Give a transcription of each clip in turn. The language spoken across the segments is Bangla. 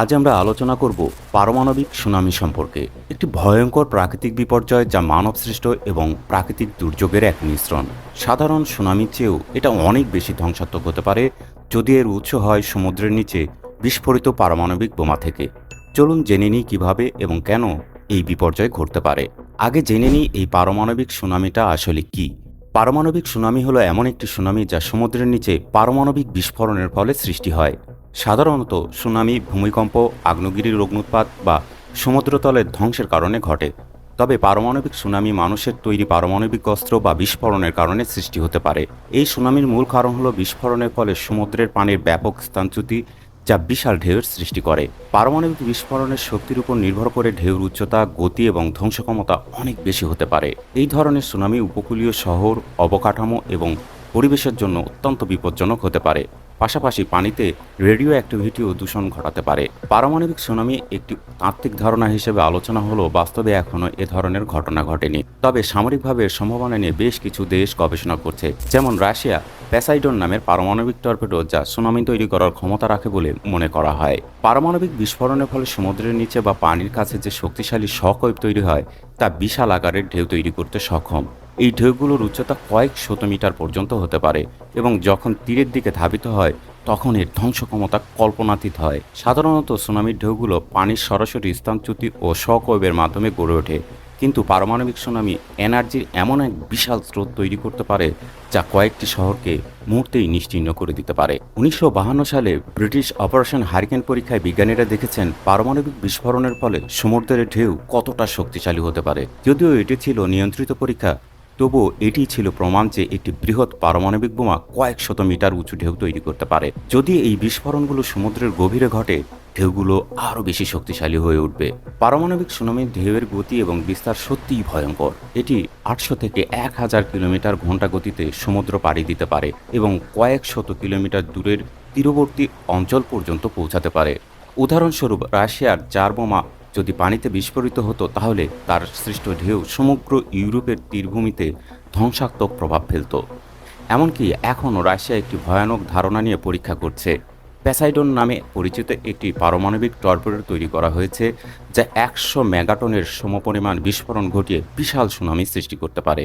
আজ আমরা আলোচনা করব পারমাণবিক সুনামি সম্পর্কে, একটি ভয়ঙ্কর প্রাকৃতিক বিপর্যয় যা মানব সৃষ্ট এবং প্রাকৃতিক দুর্যোগের এক মিশ্রণ। সাধারণ সুনামির চেয়েও এটা অনেক বেশি ধ্বংসাত্মক হতে পারে, যদি এর উৎস হয় সমুদ্রের নিচে বিস্ফোরিত পারমাণবিক বোমা থেকে। চলুন জেনে নিই কীভাবে এবং কেন এই বিপর্যয় ঘটতে পারে। আগে জেনে নিই এই পারমাণবিক সুনামিটা আসলে কি। পারমাণবিক সুনামি হলো এমন একটি সুনামি যা সমুদ্রের নিচে পারমাণবিক বিস্ফোরণের ফলে সৃষ্টি হয়। সাধারণত সুনামি, ভূমিকম্প আগ্নেয়গিরির অগ্নুৎপাত বা সমুদ্রতলের ধ্বংসের কারণে ঘটে। তবে পারমাণবিক সুনামি মানুষের তৈরি পারমাণবিক অস্ত্র বা বিস্ফোরণের কারণে সৃষ্টি হতে পারে। এই সুনামির মূল কারণ হল বিস্ফোরণের ফলে সমুদ্রের পানির ব্যাপক স্থানচ্যুতি যা বিশাল ঢেউয়ের সৃষ্টি করে। পারমাণবিক বিস্ফোরণের শক্তির উপর নির্ভর করে ঢেউর উচ্চতা, গতি এবং ধ্বংসক্ষমতা অনেক বেশি হতে পারে। এই ধরনের সুনামি উপকূলীয় শহর, অবকাঠামো এবং পরিবেশের জন্য অত্যন্ত বিপজ্জনক হতে পারে। পাশাপাশি পানিতে রেডিও অ্যাক্টিভিটিও দূষণ ঘটাতে পারে। পারমাণবিক সুনামি একটি তাত্ত্বিক ধারণা হিসেবে আলোচনা হলো বাস্তবে এখনও এ ধরনের ঘটনা ঘটেনি। তবে সামরিকভাবে সম্ভাবনা নিয়ে বেশ কিছু দেশ গবেষণা করছে, যেমন রাশিয়া, প্যাসাইডন নামের পারমাণবিক টর্পেডো যা সুনামি তৈরি করার ক্ষমতা রাখে বলে মনে করা হয়। পারমাণবিক বিস্ফোরণের ফলে সমুদ্রের নিচে বা পানির কাছে যে শক্তিশালী শকওয়েভ তৈরি হয়, তা বিশাল আকারের ঢেউ তৈরি করতে সক্ষম। এই ঢেউগুলোর উচ্চতা কয়েক শত মিটার পর্যন্ত হতে পারে এবং যখন তীরের দিকে ধাবিত হয়, তখন এর ধ্বংসক্ষমতা কল্পনাতীত হয়। সাধারণত সুনামির ঢেউগুলো পানির সরাসরি স্থানচ্যুতি ও শকওয়েভের মাধ্যমে গড়ে ওঠে। কিন্তু পারমাণবিক সুনামি এনার্জির এমন এক বিশাল স্রোত তৈরি করতে পারে, যা কয়েকটি শহরকে মুহূর্তেই নিশ্চিহ্ন করে দিতে পারে। উনিশশো সালে ব্রিটিশ অপারেশন হারিকেন পরীক্ষায় বিজ্ঞানীরা দেখেছেন, পারমাণবিক বিস্ফোরণের ফলে সমুদ্রের ঢেউ কতটা শক্তিশালী হতে পারে। যদিও এটি ছিল নিয়ন্ত্রিত পরীক্ষা তবুও এটি ছিল প্রমাণ যে একটি বৃহৎ পারমাণবিক বোমা কয়েক শত মিটার উঁচু ঢেউ তৈরি করতে পারে। যদি এই বিস্ফোরণগুলো সমুদ্রের গভীরে ঘটে, ঢেউগুলো আরও বেশি শক্তিশালী হয়ে উঠবে। পারমাণবিক সুনামির ঢেউয়ের গতি এবং বিস্তার সত্যিই ভয়ঙ্কর। এটি আটশো থেকে এক হাজার কিলোমিটার ঘণ্টা গতিতে সমুদ্র পাড়ি দিতে পারে এবং কয়েক শত কিলোমিটার দূরের তীরবর্তী অঞ্চল পর্যন্ত পৌঁছাতে পারে। উদাহরণস্বরূপ, রাশিয়ার চার বোমা যদি পানিতে বিস্ফোরিত হতো, তাহলে তার সৃষ্ট ঢেউ সমগ্র ইউরোপের তীরভূমিতে ধ্বংসাত্মক প্রভাব ফেলত। এমনকি এখনও রাশিয়া একটি ভয়ানক ধারণা নিয়ে পরীক্ষা করছে। প্যাসাইডন নামে পরিচিত একটি পারমাণবিক টর্পেডো তৈরি করা হয়েছে, যা একশো মেগাটনের সমপরিমাণ বিস্ফোরণ ঘটিয়ে বিশাল সুনামি সৃষ্টি করতে পারে।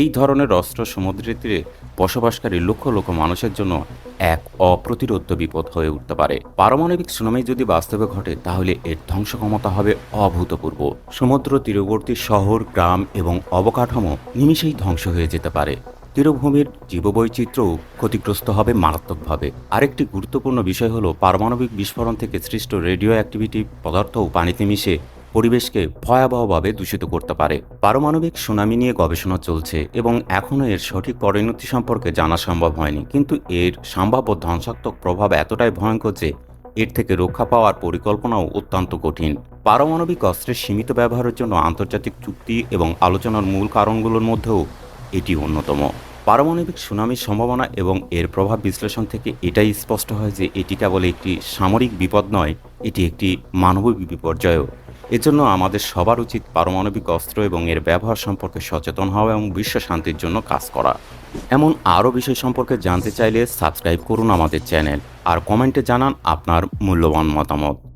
এই ধরনের অস্ত্র সমুদ্রের তীরে বসবাসকারী লক্ষ লক্ষ মানুষের জন্য এক অপ্রতিরোধ্য বিপদ হয়ে উঠতে পারে। পারমাণবিক সুনামি যদি বাস্তবে ঘটে, তাহলে এর ধ্বংস ক্ষমতা হবে অভূতপূর্ব। সমুদ্র, তীরবর্তী শহর, গ্রাম এবং অবকাঠামো নিমিষেই ধ্বংস হয়ে যেতে পারে। তীরভূমির জীববৈচিত্র্যও ক্ষতিগ্রস্ত হবে মারাত্মকভাবে। আরেকটি গুরুত্বপূর্ণ বিষয় হল, পারমাণবিক বিস্ফোরণ থেকে সৃষ্ট রেডিও অ্যাক্টিভিটি পদার্থও পানিতে মিশে পরিবেশকে ভয়াবহভাবে দূষিত করতে পারে। পারমাণবিক সুনামি নিয়ে গবেষণা চলছে এবং এখনও এর সঠিক পরিণতি সম্পর্কে জানা সম্ভব হয়নি। কিন্তু এর সম্ভাব্য ধ্বংসাত্মক প্রভাব এতটাই ভয়ঙ্কর যে এর থেকে রক্ষা পাওয়ার পরিকল্পনাও অত্যন্ত কঠিন। পারমাণবিক অস্ত্রের সীমিত ব্যবহারের জন্য আন্তর্জাতিক চুক্তি এবং আলোচনার মূল কারণগুলোর মধ্যেও এটি অন্যতম। পারমাণবিক সুনামির সম্ভাবনা এবং এর প্রভাব বিশ্লেষণ থেকে এটাই স্পষ্ট হয় যে এটি কেবল একটি সামরিক বিপদ নয়, এটি একটি মানবিক বিপর্যয়ও। এজন্য আমাদের সবার উচিত পারমাণবিক অস্ত্র এবং এর ব্যবহার সম্পর্কে সচেতন হওয়া এবং বিশ্ব শান্তির জন্য কাজ করা। এমন আরও বিষয় সম্পর্কে জানতে চাইলে সাবস্ক্রাইব করুন আমাদের চ্যানেল। আর কমেন্টে জানান আপনার মূল্যবান মতামত।